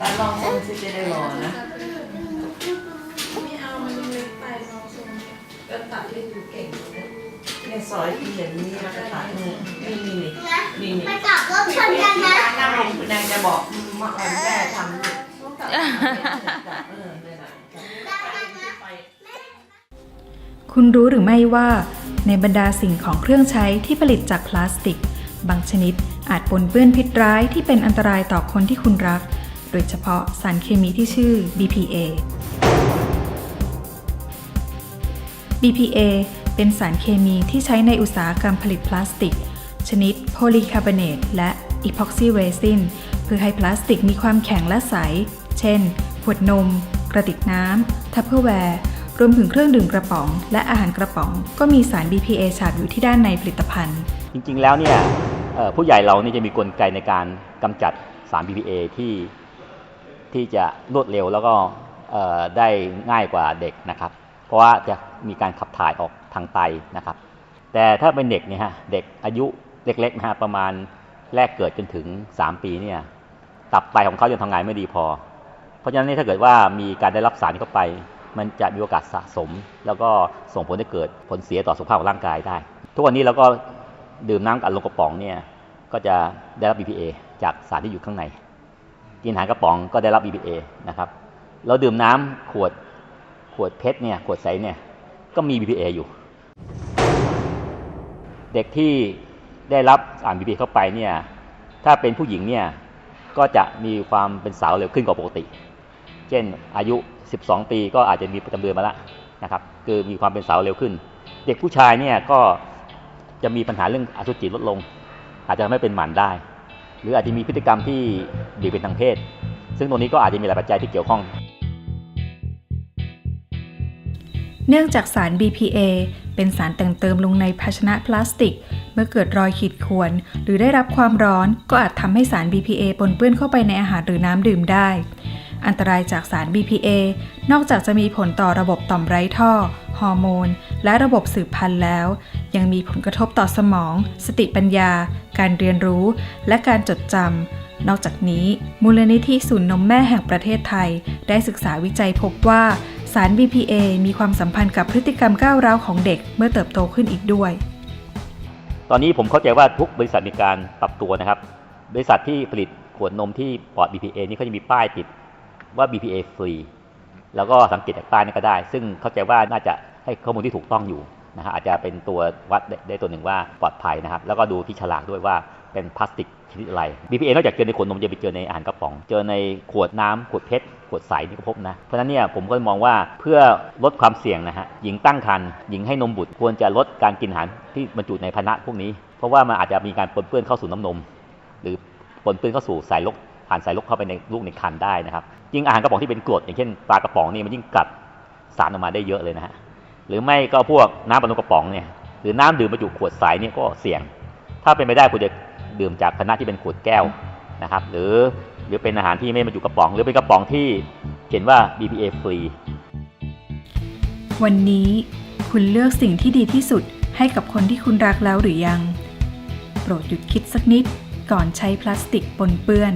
แต่ลองคนที่จะได้รอนะ ไม่เอามันยังเล็กไปลองทรงก็ตัดเล็กอยู่เก่งอยู่นะเนี่ยซอยที่อย่างนี้แล้วก็ตัดนี่นี่นี่นี่นี่นี่ไปกลับรถชนกันนะนางลงนางจะบอกมาอ่อนแม่ทำลูกต้องตัดตัดเออเนี่ยนะไปคุณรู้หรือไม่ว่า ในบรรดาสิ่งของเครื่องใช้ที่ผลิตจากพลาสติก บางชนิดอาจปนเปื้อนพิษร้ายที่เป็นอันตรายต่อคนที่คุณรัก โดยเฉพาะสารเคมีที่ชื่อ BPA BPA เป็นสารเคมีที่ใช้ในอุตสาหกรรมผลิตพลาสติก ชนิดโพลีคาร์บอเนตและอีพ็อกซิเรซินเพื่อให้พลาสติกมีความแข็งและใส เช่น ขวดนม กระติกน้ำ ทัพเปอร์แวร์ รวมถึงเครื่องดื่มกระป๋อง และอาหารกระป๋อง ก็มีสาร BPA ฉาบอยู่ที่ด้านในผลิตภัณฑ์ จริงๆ แล้วเนี่ยผู้ใหญ่เรานี่จะมีกลไกในการกำจัดสาร BPA ที่ ที่จะรวดเร็วแล้วก็ได้ง่ายกว่าเด็กนะครับ เพราะว่าจะมีการขับถ่ายออกทางไตนะครับ แต่ถ้าเป็นเด็กเนี่ยฮะเด็กอายุเล็กๆนะฮะประมาณแรกเกิดจนถึง 3 ปีเนี่ยตับไตของเขายังทำงานไม่ดีพอ เพราะฉะนั้นถ้าเกิดว่ามีการได้รับสารเข้าไป มันจะมีโอกาสสะสม แล้วก็ส่งผลให้เกิดผลเสียต่อสุขภาพของร่างกายได้ ทุกวันนี้เราก็ดื่มน้ำอัดลงกระป๋องเนี่ยก็จะได้รับ BPA จากสารที่อยู่ข้างใน กินอาหารกระป๋องก็ได้รับ BPA นะครับ เราดื่มน้ำขวดขวดเพชรเนี่ยขวดใสเนี่ยก็มี BPA อยู่ เด็กที่ได้รับสาร BPA เข้าไปเนี่ยถ้าเป็นผู้หญิงเนี่ยก็จะมีความเป็นสาวเร็วขึ้นกว่าปกติ เช่นอายุ 12 ปีก็อาจจะมีประจำเดือนมาแล้วนะครับคือมีความเป็นสาวเร็วขึ้น เด็กผู้ชายเนี่ยก็จะมีปัญหาเรื่องอสุจิลดลง อาจจะทำให้เป็นหมันได้ หรืออาจจะมีพฤติกรรมที่เบี่ยงเป็นทางเพศ ซึ่งตรงนี้ก็อาจจะมีหลายปัจจัยที่เกี่ยวข้อง เนื่องจากสาร BPA เป็นสารแต่งเติมลงในภาชนะพลาสติก เมื่อเกิดรอยขีดข่วน หรือได้รับความร้อนก็อาจทำให้สาร BPA ปนเปื้อนเข้าไปในอาหารหรือน้ำดื่มได้ อันตรายจากสาร BPA นอกจากจะมีผลต่อระบบต่อมไร้ท่อ ฮอร์โมน และระบบสืบพันธุ์แล้ว ยังมีผลกระทบต่อสมอง สติปัญญา การเรียนรู้ และการจดจำนอกจากนี้ มูลนิธิศูนย์นมแม่แห่งประเทศไทย ได้ศึกษาวิจัยพบว่าสาร BPA มีความสัมพันธ์กับพฤติกรรมก้าวร้าวของเด็กเมื่อเติบโตขึ้นอีกด้วย ตอนนี้ผมเข้าใจว่าทุกบริษัทมีการปรับตัวนะครับ บริษัทที่ผลิตขวดนมที่ปลอด BPA นี่เขาจะมีป้ายติดว่า BPA ฟรีแล้วก็สังเกตจากป้ายนี้ก็ได้ ซึ่งเข้าใจว่าน่าจะ ข้อมูลที่ถูกต้องอยู่นะฮะอาจจะเป็นตัววัดได้ตัวหนึ่งว่าปลอดภัยนะครับ แล้วก็ดูที่ฉลากด้วยว่าเป็นพลาสติกชนิดอะไร BPA นอกจากเจอในขวดนมจะไปเจอในอาหารกระป๋อง เจอในขวดน้ำขวดเพชรขวดใสนี่ก็พบนะ เพราะฉะนั้นเนี่ยผมก็มองว่าเพื่อลดความเสี่ยงนะฮะหญิงตั้งครรภ์หญิงให้นมบุตรควรจะลดการกินอาหารที่บรรจุในภาชนะพวกนี้ เพราะว่ามันอาจจะมีการปนเปื้อนเข้าสู่น้ำนม หรือปนเปื้อนเข้าสู่สายลกผ่านสายลกเข้าไปในลูกในครรภ์ได้นะครับยิ่งอาหารกระป๋องที่เป็นกรดอย่างเช่นปลากระป๋องนี่มันยิ่งกัดสารออกมาได้เยอะเลยนะฮะ หรือไม่ก็พวกน้ำบรรลุกระป๋องเนี่ยหรือน้ำดื่มบรรจุขวดใสเนี่ยก็เสี่ยง ถ้าเป็นไปได้ควรจะดื่มจากภาชนะที่เป็นขวดแก้วนะครับ หรือหรือเป็นอาหารที่ไม่บรรจุกระป๋อง หรือเป็นกระป๋องที่เขียนว่า BPA ฟรี วันนี้คุณเลือกสิ่งที่ดีที่สุดให้กับคนที่คุณรักแล้วหรือยัง โปรดหยุดคิดสักนิดก่อนใช้พลาสติกปนเปื้อน